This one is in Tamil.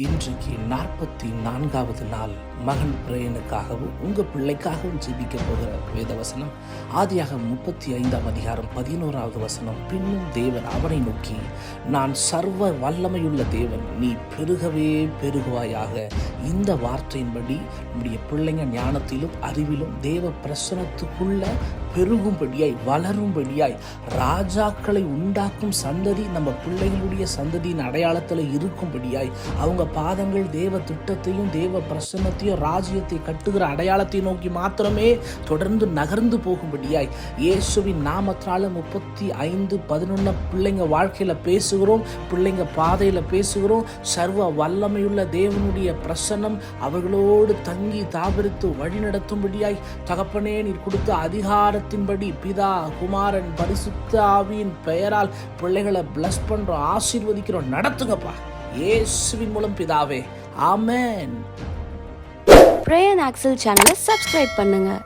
இன்றைக்கு நாற்பத்தி நான்காவது நாள் மகன் பிரயனுக்காகவும் உங்கள் பிள்ளைக்காகவும் ஜீபிக்க போகிற வேதவசனம் ஆதியாக முப்பத்தி ஐந்தாம் அதிகாரம் பதினோராவது வசனம். பின்னும் தேவன் அவனை நோக்கி நான் சர்வ வல்லமையுள்ள தேவன் நீ பெருகவே பெருகுவாயாக. இந்த வார்த்தையின்படி நம்முடைய பிள்ளைங்க ஞானத்திலும் அறிவிலும் தேவ பிரசனத்துக்குள்ள பெருகும்படியாய் வளரும்படியாய் ராஜாக்களை உண்டாக்கும் சந்ததி நம்ம பிள்ளைகளுடைய சந்ததியின் அடையாளத்தில் இருக்கும்படியாய் அவங்க பாதங்கள் தேவ திட்டத்தையும் தேவ பிரசன்னத்தையும் ராஜ்யத்தை கட்டுகிற அடையாளத்தை நோக்கி மாத்திரமே தொடர்ந்து நகர்ந்து போகும்படியாய் இயேசுவின் நாமத்தினால முப்பத்தி ஐந்து பதினொன்று பிள்ளைங்க வாழ்க்கையில் பேசுகிறோம் பிள்ளைங்க பாதையில் பேசுகிறோம். சர்வ வல்லமையுள்ள தேவனுடைய பிரசன்னம் அவர்களோடு தங்கி தாபரித்து வழிநடத்தும்படியாய் தகப்பனே நீர் கொடுத்த வசனத்தின்படி பிதா குமாரன் பரிசுத்த ஆவியின் பெயரால் பிள்ளைகளை பிளஸ் பண்றோம் ஆசீர்வதிக்கிறோம். நடத்துங்கப்பா. இயேசுவின் மூலம் பிதாவே. ஆமேன். ப்ரேயர் ஆக்சல் சேனலை சப்ஸ்கிரைப் பண்ணுங்கள்